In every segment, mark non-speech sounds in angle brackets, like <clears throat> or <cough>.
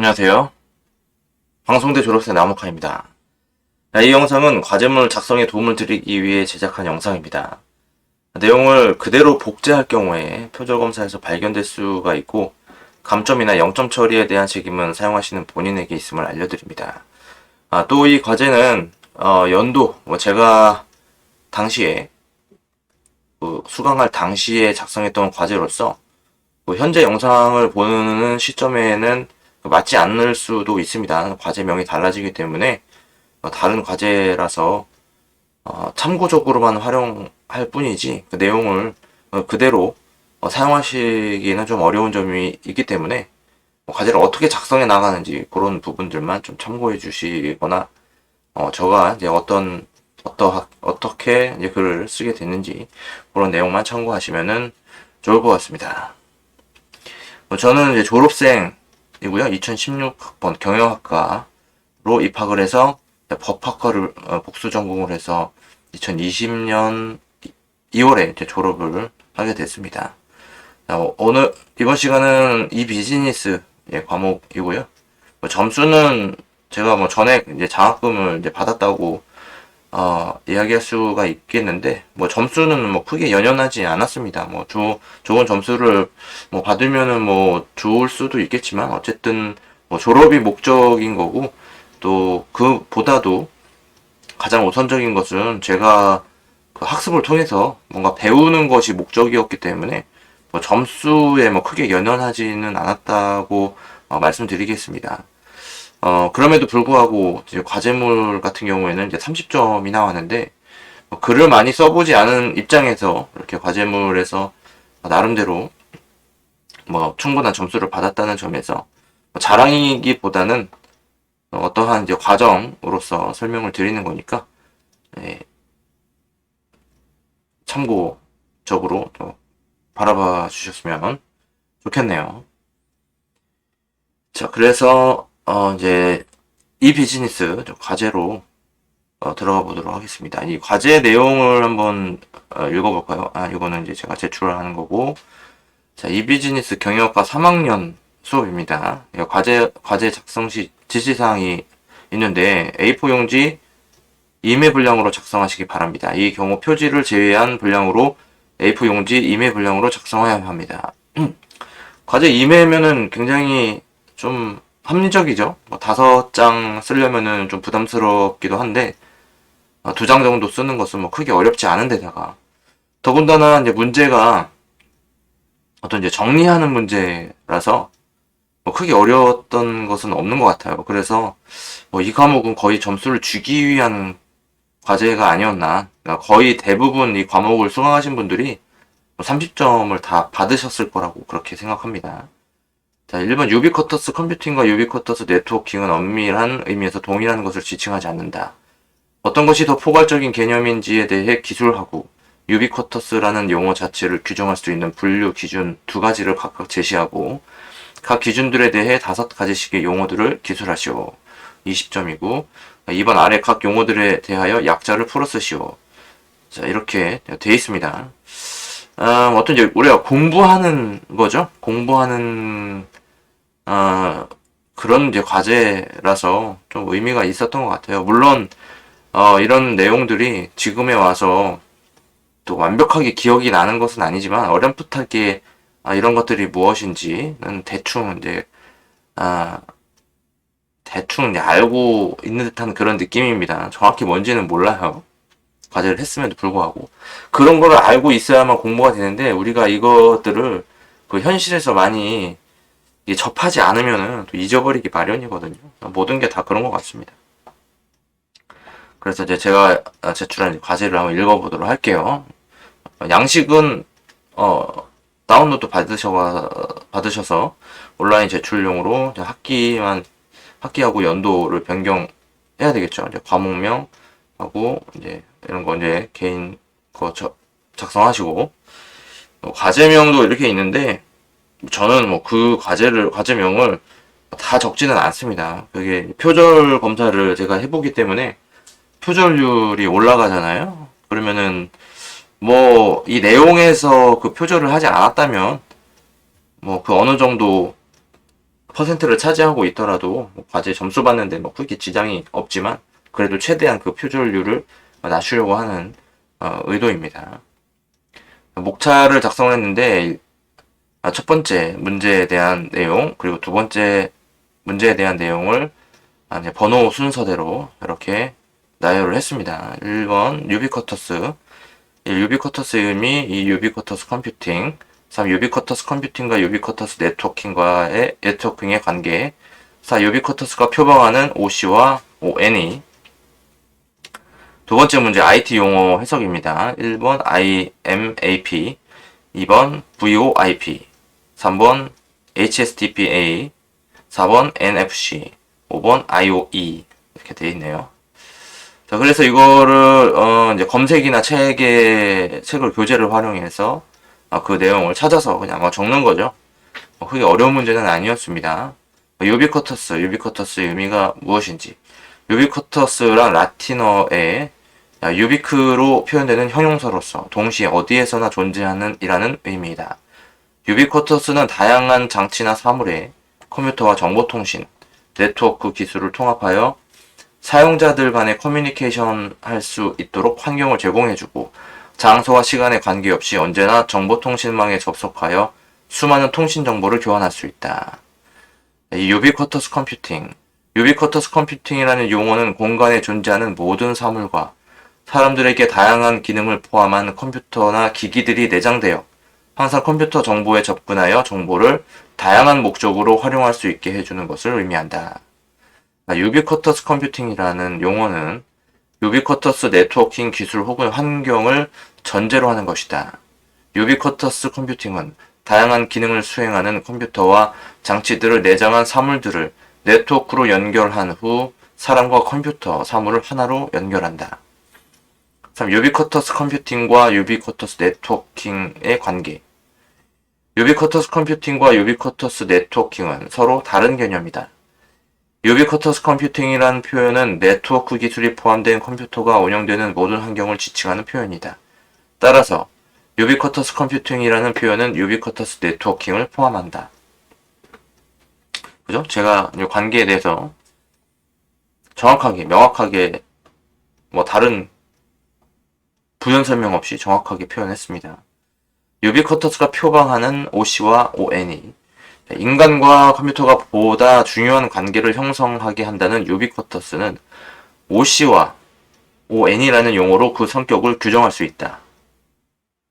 안녕하세요. 방송대 졸업생 나무카입니다. 자, 이 영상은 과제물 작성에 도움을 드리기 위해 제작한 영상입니다. 내용을 그대로 복제할 경우에 표절 검사에서 발견될 수가 있고 감점이나 영점 처리에 대한 책임은 사용하시는 본인에게 있음을 알려드립니다. 아, 또 이 과제는 어, 연도 뭐 제가 당시에 그 수강할 당시에 작성했던 과제로서 뭐 현재 영상을 보는 시점에는 맞지 않을 수도 있습니다. 과제명이 달라지기 때문에 어, 다른 과제라서 어, 참고적으로만 활용할 뿐이지 그 내용을 어, 그대로 어, 사용하시기에는 좀 어려운 점이 있기 때문에 뭐 과제를 어떻게 작성해 나가는지 그런 부분들만 좀 참고해 주시거나 어, 저가 이제 어떤 어떠 어떻게 이제 글을 쓰게 됐는지 그런 내용만 참고하시면은 좋을 것 같습니다. 뭐 저는 이제 졸업생 이고요. 2016학번 경영학과로 입학을 해서 법학과를 어, 복수 전공을 해서 2020년 2월에 이제 졸업을 하게 됐습니다. 자, 어, 오늘 이번 시간은 이 비즈니스 예, 과목이고요. 뭐 점수는 제가 뭐 전에 이제 장학금을 이제 받았다고 어, 이야기할 수가 있겠는데, 뭐 점수는 뭐 크게 연연하지 않았습니다. 뭐 조, 좋은 점수를 뭐 받으면은 뭐 좋을 수도 있겠지만, 어쨌든 뭐 졸업이 목적인 거고, 또 그보다도 가장 우선적인 것은 제가 그 학습을 통해서 뭔가 배우는 것이 목적이었기 때문에 뭐 점수에 뭐 크게 연연하지는 않았다고 어, 말씀드리겠습니다. 어, 그럼에도 불구하고 이제 과제물 같은 경우에는 이제 30점이 나왔는데 뭐 글을 많이 써보지 않은 입장에서 이렇게 과제물에서 나름대로 뭐 충분한 점수를 받았다는 점에서 뭐 자랑이기보다는 어떠한 이제 과정으로서 설명을 드리는 거니까 예, 참고적으로 좀 바라봐 주셨으면 좋겠네요. 자, 그래서 어, 이제 이 비즈니스 과제로 어, 들어가 보도록 하겠습니다. 이 과제 내용을 한번 어, 읽어볼까요? 아, 이거는 이제 제가 제출하는 거고, 자, 이 비즈니스 경영학과 3학년 수업입니다. 이 과제 과제 작성 시 지시사항이 있는데 A4 용지 임의 분량으로 작성하시기 바랍니다. 이 경우 표지를 제외한 분량으로 A4 용지 임의 분량으로 작성해야 합니다. <clears throat> 과제 임의면은 굉장히 좀 합리적이죠. 뭐 다섯 장 쓰려면은 좀 부담스럽기도 한데 어, 두장 정도 쓰는 것은 뭐 크게 어렵지 않은 데다가 더군다나 이제 문제가 어떤 이제 정리하는 문제라서 뭐 크게 어려웠던 것은 없는 것 같아요. 그래서 뭐 이 과목은 거의 점수를 주기 위한 과제가 아니었나. 그러니까 거의 대부분 이 과목을 수강하신 분들이 30점을 다 받으셨을 거라고 그렇게 생각합니다. 자, 1번 유비쿼터스 컴퓨팅과 유비쿼터스 네트워킹은 엄밀한 의미에서 동일한 것을 지칭하지 않는다. 어떤 것이 더 포괄적인 개념인지에 대해 기술하고 유비쿼터스라는 용어 자체를 규정할 수 있는 분류 기준 두 가지를 각각 제시하고 각 기준들에 대해 다섯 가지씩의 용어들을 기술하시오. 20점이고 2번 아래 각 용어들에 대하여 약자를 풀어 쓰시오. 자, 이렇게 되어 있습니다. 아, 어떤 이제 우리가 공부하는 거죠. 공부하는 아, 그런 이제 과제라서 좀 의미가 있었던 것 같아요. 물론 어, 이런 내용들이 지금에 와서 또 완벽하게 기억이 나는 것은 아니지만 어렴풋하게 아, 이런 것들이 무엇인지는 대충 이제 아, 대충 알고 있는 듯한 그런 느낌입니다. 정확히 뭔지는 몰라요. 과제를 했음에도 불구하고 그런 거를 알고 있어야만 공부가 되는데 우리가 이것들을 그 현실에서 많이 접하지 않으면은 또 잊어버리기 마련이거든요. 모든 게 다 그런 것 같습니다. 그래서 이제 제가 제출한 과제를 한번 읽어보도록 할게요. 양식은 어, 다운로드 받으셔 받으셔서 온라인 제출용으로 학기만 학기하고 연도를 변경해야 되겠죠. 이제 과목명 하고 이제 이런 거 이제 개인 거 작성하시고 어, 과제명도 이렇게 있는데 저는 뭐 그 과제를 과제명을 다 적지는 않습니다. 그게 표절 검사를 제가 해보기 때문에 표절률이 올라가잖아요. 그러면은 뭐 이 내용에서 그 표절을 하지 않았다면 뭐 그 어느 정도 퍼센트를 차지하고 있더라도 뭐 과제 점수 받는데 뭐 크게 지장이 없지만 그래도 최대한 그 표절률을 낮추려고 하는 어, 의도입니다. 목차를 작성을 했는데 아, 첫 번째 문제에 대한 내용 그리고 두 번째 문제에 대한 내용을 아, 이제 번호 순서대로 이렇게 나열을 했습니다. 1번 유비쿼터스 이 유비쿼터스의 의미 이 유비쿼터스 컴퓨팅 3. 유비쿼터스 컴퓨팅과 유비쿼터스 네트워킹과의 네트워킹의 관계 4. 유비쿼터스가 표방하는 OC와 ONE 두 번째 문제 IT 용어 해석입니다. 1번 IMAP 2번 VoIP 3번 HSTPA 4번 NFC 5번 IOE 이렇게 되어 있네요. 자, 그래서 이거를 어, 이제 검색이나 책에 책을 교재를 활용해서 아, 그 내용을 찾아서 그냥 뭐 적는 거죠. 뭐 그게 어려운 문제는 아니었습니다. 유비쿼터스, 유비쿼터스의 의미가 무엇인지. 유비쿼터스란 라틴어의 야, 유비크로 표현되는 형용사로서 동시에 어디에서나 존재하는 이라는 의미이다. 유비쿼터스는 다양한 장치나 사물에 컴퓨터와 정보통신, 네트워크 기술을 통합하여 사용자들 간의 커뮤니케이션 할 수 있도록 환경을 제공해주고 장소와 시간에 관계없이 언제나 정보통신망에 접속하여 수많은 통신 정보를 교환할 수 있다. 이 유비쿼터스 컴퓨팅, 유비쿼터스 컴퓨팅이라는 용어는 공간에 존재하는 모든 사물과 사람들에게 다양한 기능을 포함한 컴퓨터나 기기들이 내장되어 항상 컴퓨터 정보에 접근하여 정보를 다양한 목적으로 활용할 수 있게 해주는 것을 의미한다. 유비쿼터스 컴퓨팅이라는 용어는 유비쿼터스 네트워킹 기술 혹은 환경을 전제로 하는 것이다. 유비쿼터스 컴퓨팅은 다양한 기능을 수행하는 컴퓨터와 장치들을 내장한 사물들을 네트워크로 연결한 후 사람과 컴퓨터, 사물을 하나로 연결한다. 3. 유비쿼터스 컴퓨팅과 유비쿼터스 네트워킹의 관계. 유비쿼터스 컴퓨팅과 유비쿼터스 네트워킹은 서로 다른 개념이다. 유비쿼터스 컴퓨팅이라는 표현은 네트워크 기술이 포함된 컴퓨터가 운영되는 모든 환경을 지칭하는 표현이다. 따라서 유비쿼터스 컴퓨팅이라는 표현은 유비쿼터스 네트워킹을 포함한다. 그죠? 제가 이 관계에 대해서 정확하게, 명확하게, 뭐 다른 부연 설명 없이 정확하게 표현했습니다. 유비쿼터스가 표방하는 OC와 ON이 인간과 컴퓨터가 보다 중요한 관계를 형성하게 한다는 유비쿼터스는 OC와 ON이라는 용어로 그 성격을 규정할 수 있다.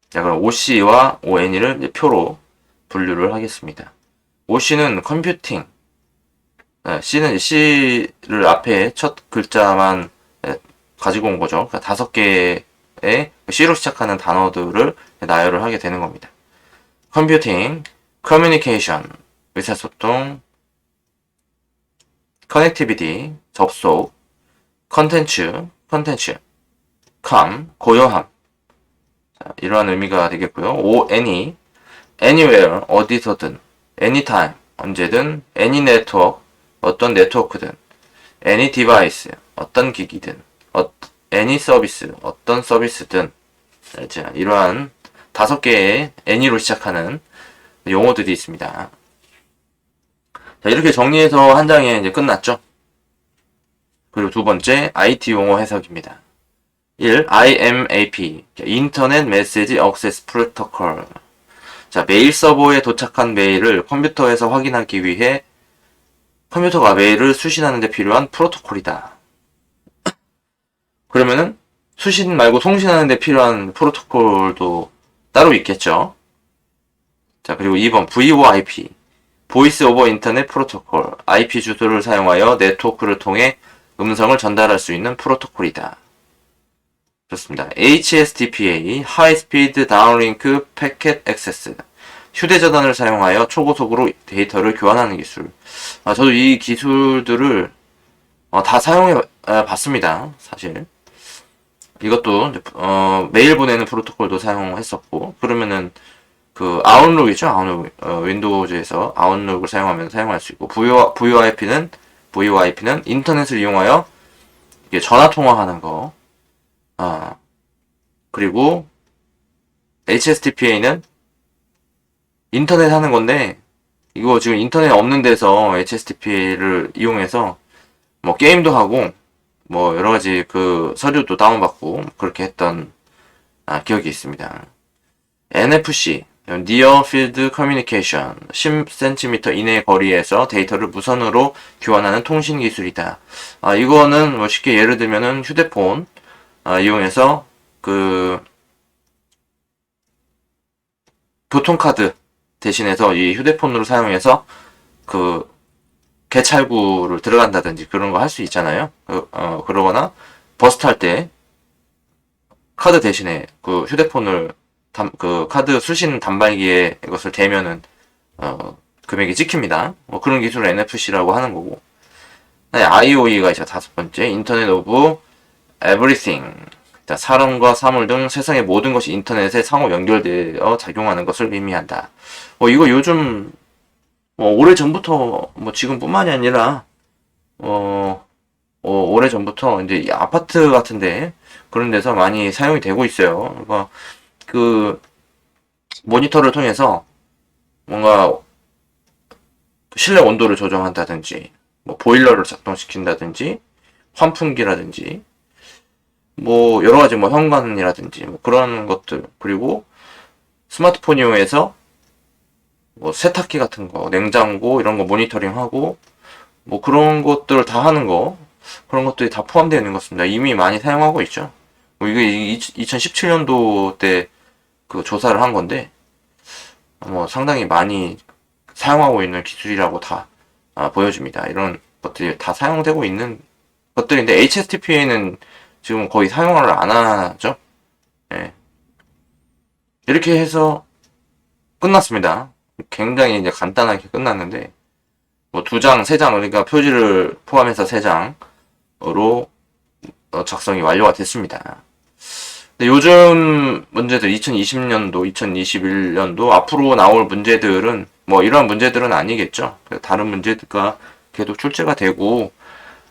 자, 그럼 OC와 ON을 표로 분류를 하겠습니다. OC는 컴퓨팅, 네, C는 C를 앞에 첫 글자만 네, 가지고 온 거죠. 그러니까 다섯 개의 C로 시작하는 단어들을 나열을 하게 되는 겁니다. 컴퓨팅, 커뮤니케이션, 의사소통, 커넥티비티, 접속, 컨텐츠, 컨텐츠, 컴, 고요함. 자, 이러한 의미가 되겠고요. O, any, anywhere, 어디서든, anytime, 언제든, any network, 어떤 네트워크든, any device, 어떤 기기든, 어, any service, 어떤 서비스든, 자, 이러한 다섯 개의 any로 시작하는 용어들이 있습니다. 자, 이렇게 정리해서 한 장에 이제 끝났죠. 그리고 두 번째, IT 용어 해석입니다. 1. IMAP, 인터넷 메시지 액세스 프로토콜. 자, 메일 서버에 도착한 메일을 컴퓨터에서 확인하기 위해 컴퓨터가 메일을 수신하는 데 필요한 프로토콜이다. 그러면은 수신 말고 송신하는 데 필요한 프로토콜도 따로 있겠죠. 자, 그리고 2번 VoIP. 보이스 오버 인터넷 프로토콜. IP 주소를 사용하여 네트워크를 통해 음성을 전달할 수 있는 프로토콜이다. 좋습니다. HSTPA, High Speed Downlink Packet Access. 휴대전화를 사용하여 초고속으로 데이터를 교환하는 기술. 아, 저도 이 기술들을 어, 다 사용해 아, 봤습니다. 사실. 이것도 어, 메일 보내는 프로토콜도 사용했었고 그러면은 그 아웃룩이죠. 아웃룩 어, 윈도우즈에서 아웃룩을 사용하면 사용할 수 있고 VO, VoIP는 VoIP는 인터넷을 이용하여 이게 전화 통화하는 거. 아 그리고 HSTPA는 인터넷 하는 건데 이거 지금 인터넷 없는 데서 HSTP를 이용해서 뭐 게임도 하고 뭐 여러 가지 그 서류도 다운받고 그렇게 했던 아, 기억이 있습니다. NFC Near Field Communication 10cm 이내의 거리에서 데이터를 무선으로 교환하는 통신 기술이다. 아 이거는 뭐 쉽게 예를 들면은 휴대폰 아, 이용해서 그 교통카드 대신해서 이 휴대폰으로 사용해서 그 개찰구를 들어간다든지 그런 거 할 수 있잖아요. 그, 어, 그러거나 버스 탈 때 카드 대신에 그 휴대폰을 담, 그 카드 수신 단말기에 이것을 대면은 어, 금액이 찍힙니다. 뭐 그런 기술을 NFC라고 하는 거고. 네, IOE가 이제 다섯 번째 인터넷 오브. 자, 사람과 사물 등 세상의 모든 것이 인터넷에 상호 연결되어 작용하는 것을 의미한다. 어, 이거 요즘 뭐 오래 전부터 뭐 지금뿐만이 아니라 어, 어 오래 전부터 이제 이 아파트 같은데 그런 데서 많이 사용이 되고 있어요. 그러니까 그 모니터를 통해서 뭔가 실내 온도를 조정한다든지 뭐 보일러를 작동시킨다든지 환풍기라든지 뭐 여러 가지 뭐 현관이라든지 뭐 그런 것들 그리고 스마트폰 이용해서 뭐 세탁기 같은 거, 냉장고 이런 거 모니터링하고 뭐 그런 것들을 다 하는 거 그런 것들이 다 포함되어 있는 것 같습니다. 이미 많이 사용하고 있죠. 뭐 이게 2017년도 때 그 조사를 한 건데 뭐 상당히 많이 사용하고 있는 기술이라고 다 아, 보여줍니다. 이런 것들이 다 사용되고 있는 것들인데 HSTP에는 지금 거의 사용을 안 하죠. 예. 이렇게 해서 끝났습니다. 굉장히 이제 간단하게 끝났는데 뭐 두 장, 세 장, 그러니까 표지를 포함해서 세 장으로 어, 작성이 완료가 됐습니다. 근데 요즘 문제들 2020년도, 2021년도 앞으로 나올 문제들은 뭐 이러한 문제들은 아니겠죠. 다른 문제가 계속 출제가 되고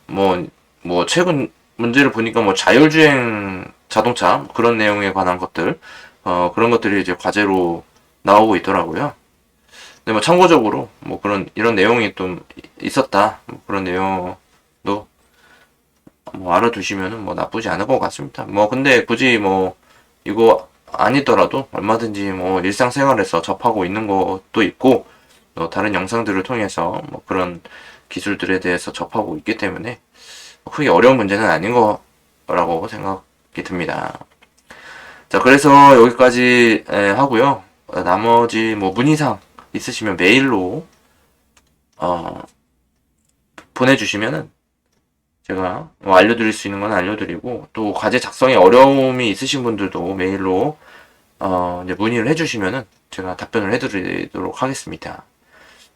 뭐뭐 최근 문제를 보니까 뭐 자율주행 자동차 그런 내용에 관한 것들 어 그런 것들이 이제 과제로 나오고 있더라고요. 근데 뭐 참고적으로 뭐 그런 이런 내용이 좀 있었다 뭐 그런 내용도 뭐 알아두시면은 뭐 나쁘지 않을 것 같습니다. 뭐 근데 굳이 뭐 이거 아니더라도 얼마든지 뭐 일상생활에서 접하고 있는 것도 있고 또 다른 영상들을 통해서 뭐 그런 기술들에 대해서 접하고 있기 때문에 크게 어려운 문제는 아닌 거라고 생각이 듭니다. 자 그래서 여기까지 에, 하고요. 나머지 뭐 문의사항 있으시면 메일로 어, 보내주시면은 제가 뭐 알려드릴 수 있는 건 알려드리고 또 과제 작성에 어려움이 있으신 분들도 메일로 어, 이제 문의를 해주시면은 제가 답변을 해드리도록 하겠습니다.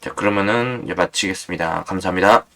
자 그러면은 이제 마치겠습니다. 감사합니다.